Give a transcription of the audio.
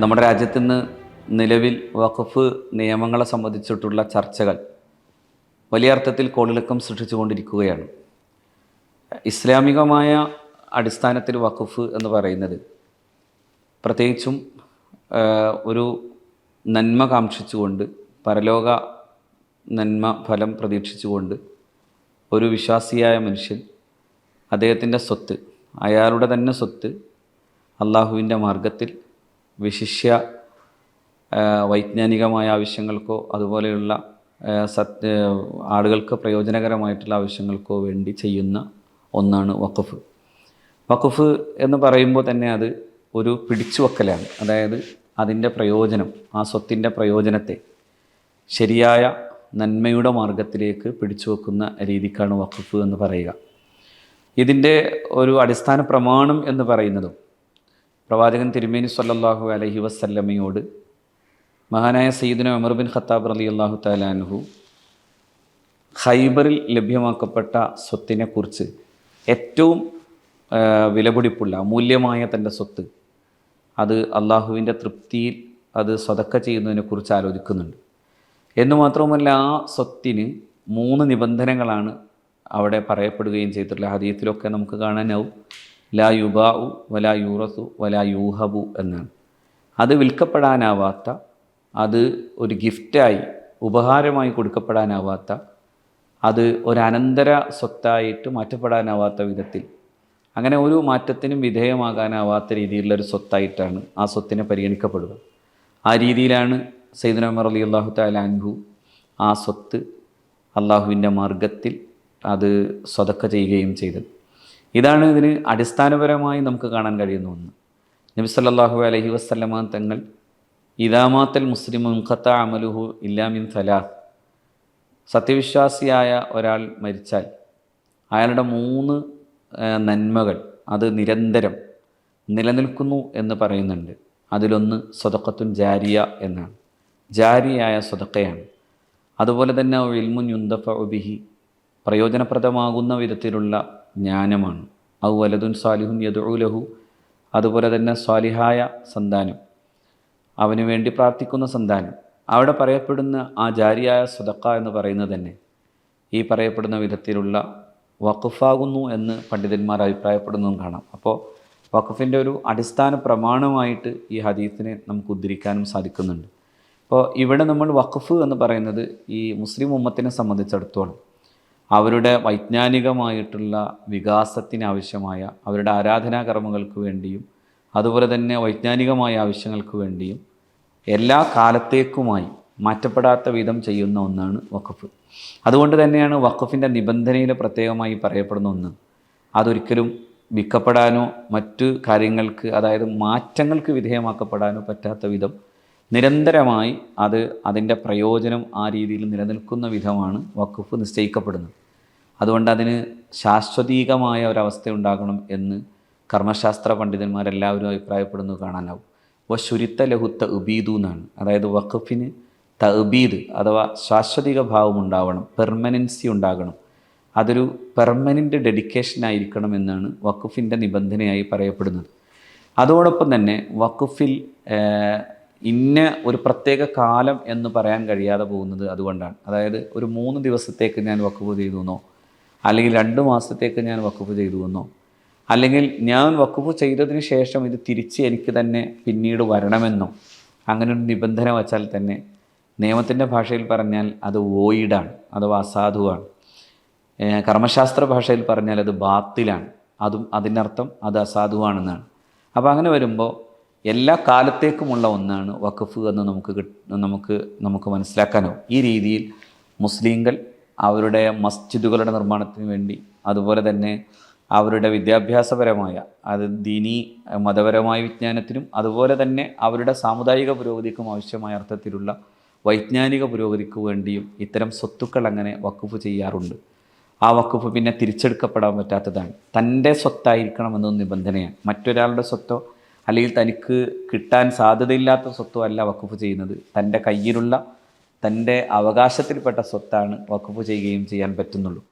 നമ്മുടെ രാജ്യത്ത് ഇന്ന് നിലവിൽ വഖഫ് നിയമങ്ങളെ സംബന്ധിച്ചിട്ടുള്ള ചർച്ചകൾ വലിയ അർത്ഥത്തിൽ കോളിളക്കം സൃഷ്ടിച്ചുകൊണ്ടിരിക്കുകയാണ്. ഇസ്ലാമികമായ അടിസ്ഥാനത്തിൽ വഖഫ് എന്ന് പറയുന്നത് പ്രത്യേകിച്ചും ഒരു നന്മ കാക്ഷിച്ചുകൊണ്ട് പരലോക നന്മ ഫലം പ്രതീക്ഷിച്ചുകൊണ്ട് ഒരു വിശ്വാസിയായ മനുഷ്യൻ അദ്ദേഹത്തിന്റെ സ്വത്ത് അയാളുടെ തന്നെ സ്വത്ത് അള്ളാഹുവിന്റെ മാർഗത്തിൽ വിശിഷ്യ വൈജ്ഞാനികമായ ആവശ്യങ്ങൾക്കോ അതുപോലെയുള്ള സത് ആളുകൾക്ക് പ്രയോജനകരമായിട്ടുള്ള ആവശ്യങ്ങൾക്കോ വേണ്ടി ചെയ്യുന്ന ഒന്നാണ് വഖഫ്. വഖഫ് എന്ന് പറയുമ്പോൾ തന്നെ അത് ഒരു പിടിച്ചുവെക്കലാണ്. അതായത് അതിന്റെ പ്രയോജനം ആ സ്വത്തിന്റെ പ്രയോജനത്തെ ശരിയായ നന്മയുടെ മാർഗത്തിലേക്ക് പിടിച്ചുവെക്കുന്ന രീതിക്കാണ് വഖഫ് എന്ന് പറയുക. ഇതിന്റെ ഒരു അടിസ്ഥാന പ്രമാണം എന്ന് പറയുന്നതും പ്രവാചകൻ തിരുമേനി സല്ലാഹു അലഹി വസ്ല്ലമ്മയോട് മഹാനായ സയ്യിദിന ഉമർ ബിൻ ഖത്താബ് അലി അള്ളാഹു താലാൻഹു ഹൈബറിൽ ലഭ്യമാക്കപ്പെട്ട സ്വത്തിനെക്കുറിച്ച് ഏറ്റവും വിലപിടിപ്പുള്ള അമൂല്യമായ തന്റെ സ്വത്ത് അത് അള്ളാഹുവിന്റെ തൃപ്തിയിൽ അത് സ്വതക്ക ചെയ്യുന്നതിനെക്കുറിച്ച് ആലോചിക്കുന്നുണ്ട്. എന്ന് മാത്രവുമല്ല ആ സ്വത്തിന് മൂന്ന് നിബന്ധനകളാണ് അവിടെ പറയപ്പെടുകയും ചെയ്തിട്ടുള്ള ഹദീത്തിലൊക്കെ നമുക്ക് കാണാനാവും. ലാ യുബാഉ വലാ യൂറസു വലാ യൂഹബു എന്നാണ്. അത് വിൽക്കപ്പെടാനാവാത്ത അത് ഒരു ഗിഫ്റ്റായി ഉപഹാരമായി കൊടുക്കപ്പെടാനാവാത്ത അത് ഒരനന്തര സ്വത്തായിട്ട് മാറ്റപ്പെടാനാവാത്ത വിധത്തിൽ അങ്ങനെ ഒരു മാറ്റത്തിനും വിധേയമാകാനാവാത്ത രീതിയിലുള്ള ഒരു സ്വത്തായിട്ടാണ് ആ സ്വത്തിനെ പരിഗണിക്കപ്പെടുക. ആ രീതിയിലാണ് സൈദുന ഉമർ അലി അള്ളാഹു താലാൻഹു ആ സ്വത്ത് അള്ളാഹുവിന്റെ മാർഗത്തിൽ അത് സ്വതക്ക ചെയ്യുകയും ചെയ്തത്. ഇതാണ് ഇതിന് അടിസ്ഥാനപരമായി നമുക്ക് കാണാൻ കഴിയുന്ന ഒന്ന്. നബി സല്ലല്ലാഹു അലൈഹി വസല്ലമ തങ്ങൾ ഇദാമാത്തൽ മുസ്ലിം മുൻഖത്ത അമലുഹു ഇല്ലാമിൻ സലാഹ്. സത്യവിശ്വാസിയായ ഒരാൾ മരിച്ചാൽ അയാളുടെ മൂന്ന് നന്മകൾ അത് നിരന്തരം നിലനിൽക്കുന്നു എന്ന് പറയുന്നുണ്ട്. അതിലൊന്ന് സ്വതക്കത്തുൻ ജാരിയ എന്നാണ്. ജാരിയായ സ്വതക്കയാണ്. അതുപോലെ തന്നെ ഇൽമുൻ യുന്തഫ ഉബിഹി പ്രയോജനപ്രദമാകുന്ന വിധത്തിലുള്ള ജ്ഞാനമാണ്. ഔ വലതുൻ സാലിഹുൻ യദുലഹു അതുപോലെ തന്നെ സ്വാലിഹായ സന്താനം. അവന് വേണ്ടി പ്രാർത്ഥിക്കുന്ന സന്താനം. അവിടെ പറയപ്പെടുന്ന ആ ജാരിയായ സ്വതക്ക എന്ന് പറയുന്നത് തന്നെ ഈ പറയപ്പെടുന്ന വിധത്തിലുള്ള വഖഫാകുന്നു എന്ന് പണ്ഡിതന്മാർ അഭിപ്രായപ്പെടുന്നതും കാണാം. അപ്പോൾ വഖഫിന്റെ ഒരു അടിസ്ഥാന പ്രമാണമായിട്ട് ഈ ഹദീസിനെ നമുക്ക് ഉദ്ധരിക്കാനും സാധിക്കുന്നുണ്ട്. അപ്പോൾ ഇവിടെ നമ്മൾ വഖഫ് എന്ന് പറയുന്നത് ഈ മുസ്ലിം ഉമ്മത്തിനെ സംബന്ധിച്ചിടത്തോളം അവരുടെ വൈജ്ഞാനികമായിട്ടുള്ള വികാസത്തിന് ആവശ്യമായ അവരുടെ ആരാധനാ കർമ്മങ്ങൾക്ക് വേണ്ടിയും അതുപോലെ തന്നെ വൈജ്ഞാനികമായ ആവശ്യങ്ങൾക്ക് വേണ്ടിയും എല്ലാ കാലത്തേക്കുമായി മാറ്റപ്പെടാത്ത വിധം ചെയ്യുന്ന ഒന്നാണ് വഖഫ്. അതുകൊണ്ട് തന്നെയാണ് വഖഫിന്റെ നിബന്ധനയിൽ പ്രത്യേകമായി പറയപ്പെടുന്ന ഒന്ന് അതൊരിക്കലും വിൽക്കപ്പെടാനോ മറ്റു കാര്യങ്ങൾക്ക് അതായത് മാറ്റങ്ങൾക്ക് വിധേയമാക്കപ്പെടാനോ പറ്റാത്ത വിധം നിരന്തരമായി അത് അതിന്റെ പ്രയോജനം ആ രീതിയിൽ നിലനിൽക്കുന്ന വിധമാണ് വക്കുഫ് നിശ്ചയിക്കപ്പെടുന്നത്. അതുകൊണ്ട് അതിന് ശാശ്വതീകമായ ഒരവസ്ഥ ഉണ്ടാകണം എന്ന് കർമ്മശാസ്ത്ര പണ്ഡിതന്മാരെല്ലാവരും അഭിപ്രായപ്പെടുന്നത് കാണാനാവും. വ ശുരിത്ത ലഹുത്ത ഉബീദു എന്നാണ്. അതായത് വഖഫിന് തഅബീദ് അഥവാ ശാശ്വതിക ഭാവം ഉണ്ടാവണം പെർമനൻസി ഉണ്ടാകണം. അതൊരു പെർമനന്റ് ഡെഡിക്കേഷൻ ആയിരിക്കണം എന്നാണ് വഖഫിന്റെ നിബന്ധനയായി പറയപ്പെടുന്നത്. അതോടൊപ്പം തന്നെ വഖഫിൽ ഇന്ന ഒരു പ്രത്യേക കാലം എന്ന് പറയാൻ കഴിയാതെ പോകുന്നത് അതുകൊണ്ടാണ്. അതായത് ഒരു മൂന്ന് ദിവസത്തേക്ക് ഞാൻ വഖഫ് ചെയ്തു എന്നോ അല്ലെങ്കിൽ രണ്ട് മാസത്തേക്ക് ഞാൻ വഖഫ് ചെയ്തു എന്നോ അല്ലെങ്കിൽ ഞാൻ വഖഫ് ചെയ്തതിന് ശേഷം ഇത് തിരിച്ച് എനിക്ക് തന്നെ പിന്നീട് വരണമെന്നോ അങ്ങനെ ഒരു നിബന്ധന വച്ചാൽ തന്നെ നിയമത്തിന്റെ ഭാഷയിൽ പറഞ്ഞാൽ അത് വോയിഡാണ് അഥവാ അസാധുവാണ്. കർമ്മശാസ്ത്ര ഭാഷയിൽ പറഞ്ഞാൽ അത് ബാത്തിലാണ്. അതും അതിനർത്ഥം അത് അസാധുവാണെന്നാണ്. അപ്പോൾ അങ്ങനെ വരുമ്പോൾ എല്ലാ കാലത്തേക്കുമുള്ള ഒന്നാണ് വഖഫ് എന്ന് നമുക്ക് നമുക്ക് നമുക്ക് മനസ്സിലാക്കാനാവും. ഈ രീതിയിൽ മുസ്ലിങ്ങൾ അവരുടെ മസ്ജിദുകളുടെ നിർമ്മാണത്തിന് വേണ്ടി അതുപോലെ തന്നെ അവരുടെ വിദ്യാഭ്യാസപരമായ അത് ദീനി മതപരമായ വിജ്ഞാനത്തിനും അതുപോലെ തന്നെ അവരുടെ സാമുദായിക പുരോഗതിക്കും ആവശ്യമായ അർത്ഥത്തിലുള്ള വൈജ്ഞാനിക പുരോഗതിക്ക് വേണ്ടിയും ഇത്തരം സ്വത്തുക്കൾ അങ്ങനെ വക്കുഫ് ചെയ്യാറുണ്ട്. ആ വക്കുഫ് പിന്നെ തിരിച്ചെടുക്കപ്പെടാൻ പറ്റാത്തതാണ്. തന്റെ സ്വത്തായിരിക്കണമെന്നത് നിബന്ധനയാണ്. മറ്റൊരാളുടെ സ്വത്തോ അല്ലെങ്കിൽ തനിക്ക് കിട്ടാൻ സാധ്യതയില്ലാത്ത സ്വത്തോ അല്ല വക്കുഫ് ചെയ്യുന്നത്. തന്റെ കയ്യിലുള്ള തന്റെ അവകാശത്തിൽപ്പെട്ട സ്വത്താണ് വക്കുഫ് ചെയ്യുകയും ചെയ്യാൻ പറ്റുന്നുള്ളൂ.